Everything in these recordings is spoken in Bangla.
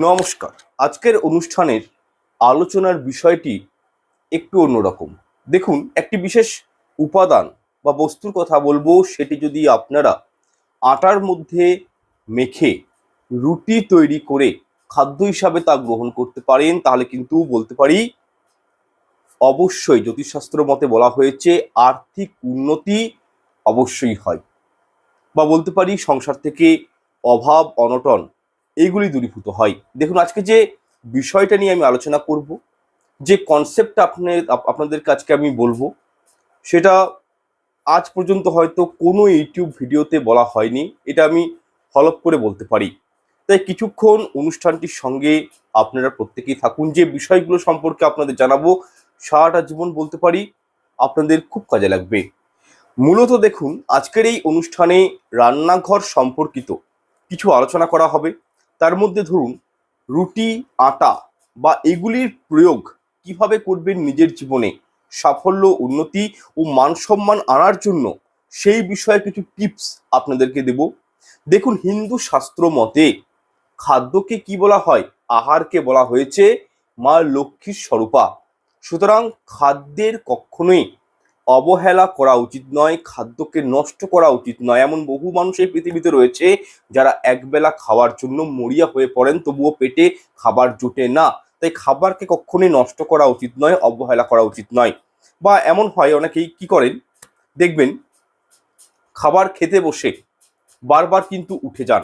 নমস্কার। আজকের অনুষ্ঠানের আলোচনার বিষয়টি একটু অন্যরকম। দেখুন, একটি বিশেষ উপাদান বা বস্তুর কথা বলব, সেটি যদি আপনারা আটার মধ্যে মেখে রুটি তৈরি করে খাদ্য হিসাবে তা গ্রহণ করতে পারেন, তাহলে কিন্তু বলতে পারি অবশ্যই জ্যোতিষশাস্ত্র মতে বলা হয়েছে, আর্থিক উন্নতি অবশ্যই হয়। বা বলতে পারি, সংসার থেকে অভাব, অনটন এইগুলি দূরীভূত হয়। দেখুন, আজকে যে বিষয়টা নিয়ে আমি আলোচনা করব, যে কনসেপ্টটা আপনার আপনাদের কাছকে আমি বলব, সেটা আজ পর্যন্ত হয়তো কোনো ইউটিউব ভিডিওতে বলা হয়নি, এটা আমি হলপ করে বলতে পারি। তাই কিছুক্ষণ অনুষ্ঠানটির সঙ্গে আপনারা প্রত্যেকেই থাকুন, যে বিষয়গুলো সম্পর্কে আপনাদের জানাব, সারাটা জীবন বলতে পারি, আপনাদের খুব কাজে লাগবে। মূলত দেখুন, আজকের এই অনুষ্ঠানে রান্নাঘর সম্পর্কিত কিছু আলোচনা করা হবে। তার মধ্যে ধরুন রুটি, আটা বা এগুলির প্রয়োগ কীভাবে করবেন নিজের জীবনে? সাফল্য, উন্নতি ও মান সম্মান আনার জন্য সেই বিষয়ে কিছু টিপস আপনাদেরকে দেব। দেখুন, হিন্দু শাস্ত্র মতে খাদ্যকে কি বলা হয়? আহারকে বলা হয়েছে মা লক্ষ্মীর স্বরূপা। সুতরাং খাদ্যের কখনোই অবহেলা করা উচিত নয়, খাদ্যকে নষ্ট করা উচিত নয়। এমন বহু মানুষ এই পৃথিবীতে রয়েছে যারা একবেলা খাওয়ার জন্য মরিয়া হয়ে পড়েন, তবুও পেটে খাবার জোটে না। তাই খাবারকে কখনোই নষ্ট করা উচিত নয়, অবহেলা করা উচিত নয়। বা এমন হয়, অনেকেই কি করেন? দেখবেন, খাবার খেতে বসে বারবার কিন্তু উঠে যান।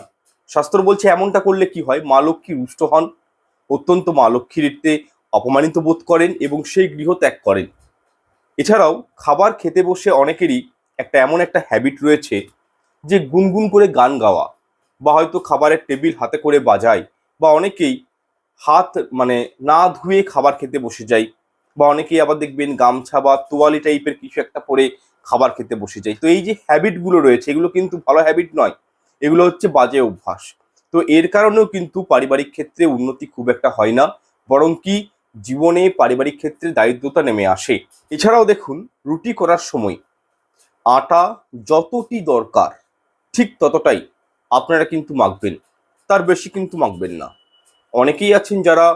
শাস্ত্র বলছে, এমনটা করলে কি হয়? মা লক্ষ্মী রুষ্ট হন। অত্যন্ত মা লক্ষ্মীরতে অপমানিত বোধ করেন এবং সেই গৃহ ত্যাগ করেন। এছাড়াও খাবার খেতে বসে অনেকেরই একটা এমন একটা হ্যাবিট রয়েছে যে গুনগুন করে গান গাওয়া বা হয়তো খাবারের টেবিল হাতে করে বাজায় বা অনেকেই হাত মানে না ধুয়ে খাবার খেতে বসে যায় বা অনেকেই আবার দেখবেন গামছা বা তোয়ালি টাইপের কিছু একটা পরে খাবার খেতে বসে যায়। তো এই যে হ্যাবিটগুলো রয়েছে, এগুলো কিন্তু ভালো হ্যাবিট নয়, এগুলো হচ্ছে বাজে অভ্যাস। তো এর কারণেও কিন্তু পারিবারিক ক্ষেত্রে উন্নতি খুব একটা হয় না, বরং কি জীবনে পারিবারিক ক্ষেত্রে দারিদ্রতা নেমে আসে। এছাড়াও দেখুন, রুটি করার সময় আটা যতটি দরকার, ঠিক ততটাই আপনারা কিন্তু মাখবেন, তার বেশি কিন্তু মাখবেন না। অনেকেই আছেন যারা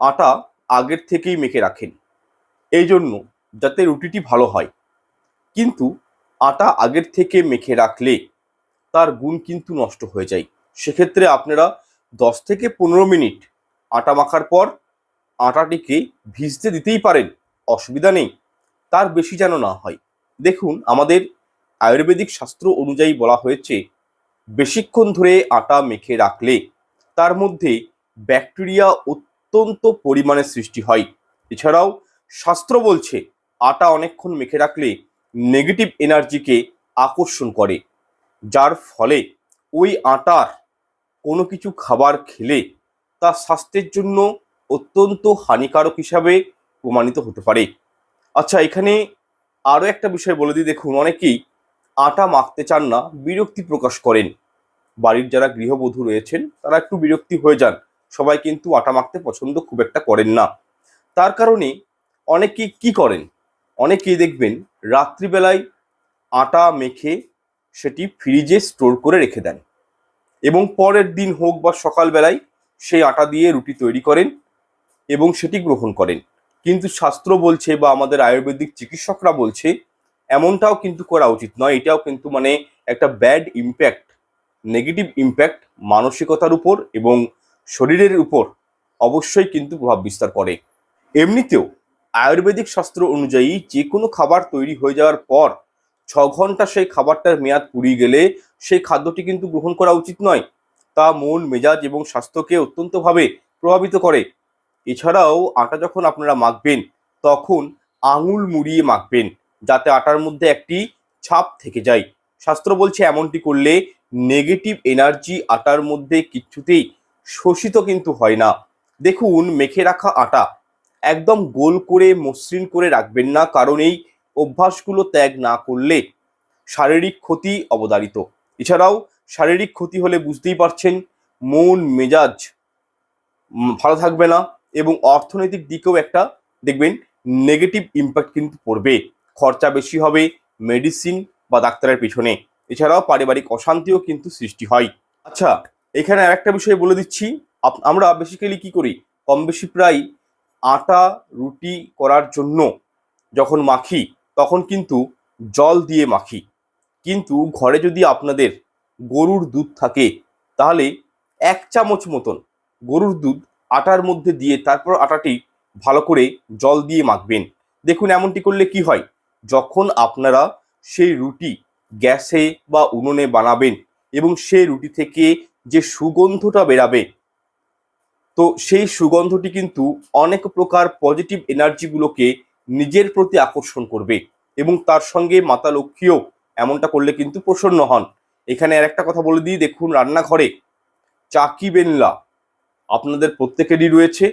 আটা আগের থেকেই মেখে রাখেন এই জন্য যাতে রুটিটি ভালো হয়। কিন্তু আটা আগের থেকে মেখে রাখলে তার গুণ কিন্তু নষ্ট হয়ে যায়। সেক্ষেত্রে আপনারা দশ থেকে পনেরো মিনিট আটা মাখার পর আটাটিকে ভিজতে দিতেই পারেন, অসুবিধা নেই। তার বেশি যেন না হয়। দেখুন, আমাদের আয়ুর্বেদিক শাস্ত্র অনুযায়ী বলা হয়েছে, বেশিক্ষণ ধরে আটা মেখে রাখলে তার মধ্যে ব্যাকটেরিয়া অত্যন্ত পরিমাণে সৃষ্টি হয়। এছাড়াও শাস্ত্র বলছে, আটা অনেকক্ষণ মেখে রাখলে নেগেটিভ এনার্জিকে আকর্ষণ করে, যার ফলে ওই আটার কোনো কিছু খাবার খেলে তা স্বাস্থ্যের জন্য অত্যন্ত হানিকারক হিসাবে প্রমাণিত হতে পারে। আচ্ছা এখানে আরও একটা বিষয় বলে দিই। দেখুন, অনেকেই আটা মাখতে চান না, বিরক্তি প্রকাশ করেন। বাড়ির যারা গৃহবধূ রয়েছেন, তারা একটু বিরক্তি হয়ে যান। সবাই কিন্তু আটা মাখতে পছন্দ খুব একটা করেন না। তার কারণে অনেকেই কি করেন? অনেকেই দেখবেন রাত্রিবেলায় আটা মেখে সেটি ফ্রিজে স্টোর করে রেখে দেন এবং পরের দিন হোক বা সকালবেলায় সেই আটা দিয়ে রুটি তৈরি করেন। এবং সেটি গ্রহণ করেন। কিন্তু শাস্ত্র বলছে বা আমাদের আয়ুর্বেদিক চিকিৎসকরা বলছে, এমনটাও কিন্তু করা উচিত নয়। এটাও কিন্তু মানে একটা ব্যাড ইম্প্যাক্ট নেগেটিভ ইম্প্যাক্ট মানসিকতার উপর এবং শরীরের উপর অবশ্যই কিন্তু প্রভাব বিস্তার করে। এমনিতেও আয়ুর্বেদিক শাস্ত্র অনুযায়ী যে কোনো খাবার তৈরি হয়ে যাওয়ার পর ছ ঘণ্টা সেই খাবারটার মেয়াদ পুরিয়ে গেলে সেই খাদ্যটি কিন্তু গ্রহণ করা উচিত নয়। তা মন, মেজাজ এবং স্বাস্থ্যকে অত্যন্তভাবে প্রভাবিত করে। এছাড়াও আটা যখন আপনারা মাখবেন, তখন আঙুল মুড়িয়ে মাখবেন যাতে আটার মধ্যে একটি ছাপ থেকে যায়। শাস্ত্র বলছে, এমনটি করলে নেগেটিভ এনার্জি আটার মধ্যে কিছুতেই শোষিত কিন্তু হয় না। দেখুন, মেখে রাখা আটা একদম গোল করে, মসৃণ করে রাখবেন না, কারণ এই অভ্যাসগুলো ত্যাগ না করলে শারীরিক ক্ষতি অবদারিত এছাড়াও শারীরিক ক্ষতি হলে বুঝতেই পারছেন, মন, মেজাজ ভালো থাকবে না। এবং অর্থনৈতিক দিকেও একটা, দেখবেন নেগেটিভ ইম্প্যাক্ট কিন্তু পড়বে। খরচা বেশি হবে মেডিসিন বা ডাক্তারের পিছনে। এছাড়াও পারিবারিক অশান্তিও কিন্তু সৃষ্টি হয়। আচ্ছা এখানে আর একটা বিষয় বলে দিচ্ছি। আমরা বেসিক্যালি কি করি? কম বেশি প্রায় আটা রুটি করার জন্য যখন মাখি, তখন কিন্তু জল দিয়ে মাখি। কিন্তু ঘরে যদি আপনাদের গরুর দুধ থাকে, তাহলে এক চামচ মতন, গরুর দুধ আটার মধ্যে দিয়ে তারপর আটাটি ভালো করে জল দিয়ে মাখবেন। দেখুন এমনটি করলে কি হয়? যখন আপনারা সেই রুটি গ্যাসে বা উনুনে বানাবেন এবং সেই রুটি থেকে যে সুগন্ধটা বেরাবে, তো সেই সুগন্ধটি কিন্তু অনেক প্রকার পজিটিভ এনার্জিগুলোকে নিজের প্রতি আকর্ষণ করবে এবং তার সঙ্গে মাতা লক্ষ্মীও এমনটা করলে কিন্তু প্রসন্ন হন। এখানে আর একটা কথা বলে দিই, দেখুন রান্নাঘরে চাকি বেনলা আপনাদের প্রত্যেকেরই রয়েছে।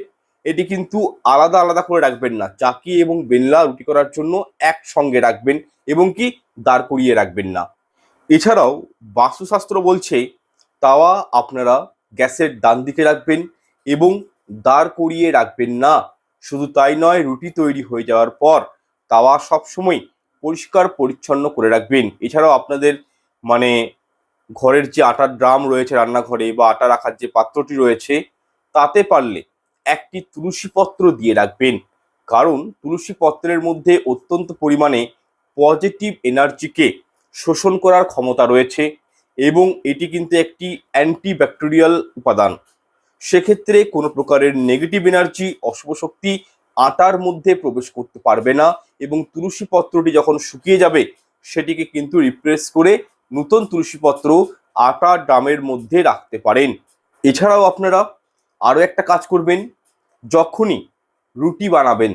এটি কিন্তু আলাদা আলাদা করে রাখবেন না। চাকি এবং বেনলা রুটি করার জন্য একসঙ্গে রাখবেন এবং কি দাঁড় করিয়ে রাখবেন না। এছাড়াও বাস্তুশাস্ত্র বলছে, তাওয়া আপনারা গ্যাসের ডান দিকে রাখবেন এবং দাঁড় করিয়ে রাখবেন না। শুধু তাই নয়, রুটি তৈরি হয়ে যাওয়ার পর তাওয়া সবসময় পরিষ্কার পরিচ্ছন্ন করে রাখবেন। এছাড়াও আপনাদের মানে ঘরের যে আটার ড্রাম রয়েছে রান্নাঘরে বা আটা রাখার যে পাত্রটি রয়েছে তাতে পারলে একটি তুলসী পত্র দিয়ে রাখবেন। কারণ তুলসী পত্রের মধ্যে অত্যন্ত পরিমাণে পজিটিভ এনার্জিকে শোষণ করার ক্ষমতা রয়েছে এবং এটি কিন্তু একটি অ্যান্টিব্যাকটেরিয়াল উপাদান। সেক্ষেত্রে কোনো প্রকারের নেগেটিভ এনার্জি অশুভ শক্তি আটার মধ্যে প্রবেশ করতে পারবে না এবং তুলসী পত্রটি যখন শুকিয়ে যাবে, সেটিকে কিন্তু রিপ্লেস করে নতুন তুলসী পত্র আটা ড্রামের মধ্যে রাখতে পারেন। এছাড়াও আপনারা আরও একটা কাজ করবেন, যখনই রুটি বানাবেন,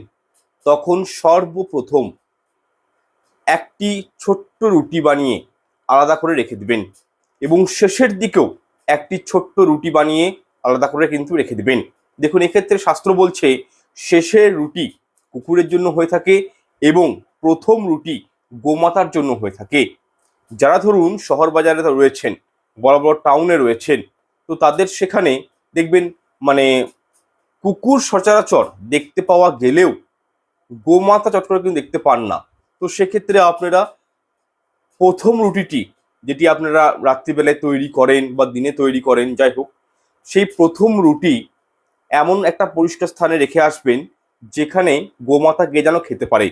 তখন সর্বপ্রথম একটি ছোট্ট রুটি বানিয়ে আলাদা করে রেখে দিবেন এবং শেষের দিকেও একটি ছোট্ট রুটি বানিয়ে আলাদা করে কিন্তু রেখে দিবেন। দেখুন, এক্ষেত্রে শাস্ত্র বলছে শেষের রুটি কুকুরের জন্য হয়ে থাকে এবং প্রথম রুটি গোমাতার জন্য হয়ে থাকে। যারা ধরুন শহর বাজারে রয়েছেন, বড় বড় টাউনে রয়েছেন, তো তাদের সেখানে দেখবেন মানে কুকুর সচরাচর দেখতে পাওয়া গেলেও গোমাতা চট করে কিন্তু দেখতে পান না। তো সেক্ষেত্রে আপনারা প্রথম রুটিটি যেটি আপনারা রাত্রিবেলায় তৈরি করেন বা দিনে তৈরি করেন, যাই হোক, সেই প্রথম রুটি এমন একটা পরিষ্কার স্থানে রেখে আসবেন যেখানে গোমাতা গিয়ে যেন খেতে পারে।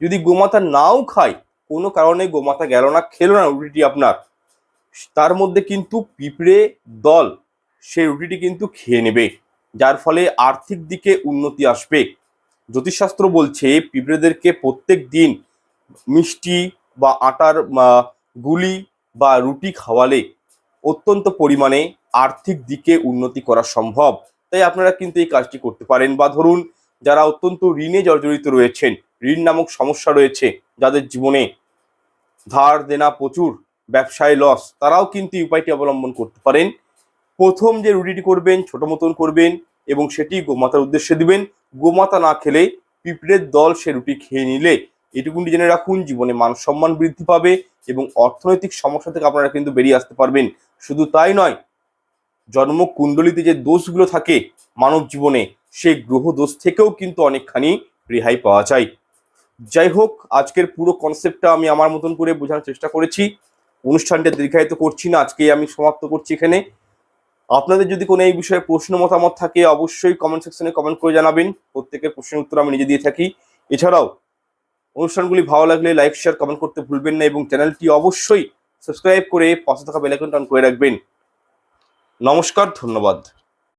যদি গোমাতা নাও খায়, কোনো কারণে গোমাতা গেল না, খেলো না রুটিটি আপনার। তার মধ্যে কিন্তু পিঁপড়ে দল সেই রুটিটি কিন্তু খেয়ে নেবে, যার ফলে আর্থিক দিকে উন্নতি আসবে। জ্যোতিষশাস্ত্র বলছে, পিঁপড়েদেরকে প্রত্যেক দিন মিষ্টি বা আটার গুলি বা রুটি খাওয়ালে অত্যন্ত পরিমাণে আর্থিক দিকে উন্নতি করা সম্ভব। তাই আপনারা কিন্তু এই কাজটি করতে পারেন বা ধরুন, যারা অত্যন্ত ঋণে জর্জরিত রয়েছেন, ঋণ নামক সমস্যা রয়েছে, যাদের জীবনে ধার দেনা প্রচুর, ব্যবসায় লস তারাও কিন্তু এই উপায়টি অবলম্বন করতে পারেন। প্রথম যে রুটিটি করবেন, ছোট মতন করবেন এবং সেটি গোমাতার উদ্দেশ্যে দিবেন। গোমাতা না খেলে পিঁপড়ের দল সে রুটি খেয়ে নিলে এটুকুনটি জেনে রাখুন, জীবনে মান সম্মান বৃদ্ধি পাবে এবং অর্থনৈতিক সমস্যা থেকে আপনারা কিন্তু বেরিয়ে আসতে পারবেন। শুধু তাই নয়, জন্ম কুণ্ডলিতে যে দোষগুলো থাকে মানব জীবনে সেই গ্রহ দোষ থেকেও কিন্তু অনেকখানি রেহাই পাওয়া যায়। যাই হোক, আজকের পুরো কনসেপ্টটা আমি আমার মতন করে বোঝানোর চেষ্টা করেছি। অনুষ্ঠানটা দীর্ঘায়িত করছি না, আজকেই আমি সমাপ্ত করছি এখানে। আপনাদের যদি কোনো এই বিষয়ে প্রশ্ন মতামত থাকে, অবশ্যই কমেন্ট সেকশনে কমেন্ট করে জানাবেন। প্রত্যেকের প্রশ্নের উত্তর আমি নিজে দিয়ে থাকি। এছাড়াও, অনুষ্ঠানগুলি ভালো লাগলে লাইক শেয়ার কমেন্ট করতে ভুলবেন না এবং চ্যানেলটি অবশ্যই সাবস্ক্রাইব করে পাশে থাকা বেলাইকনটা অন করে রাখবেন। নমস্কার, ধন্যবাদ।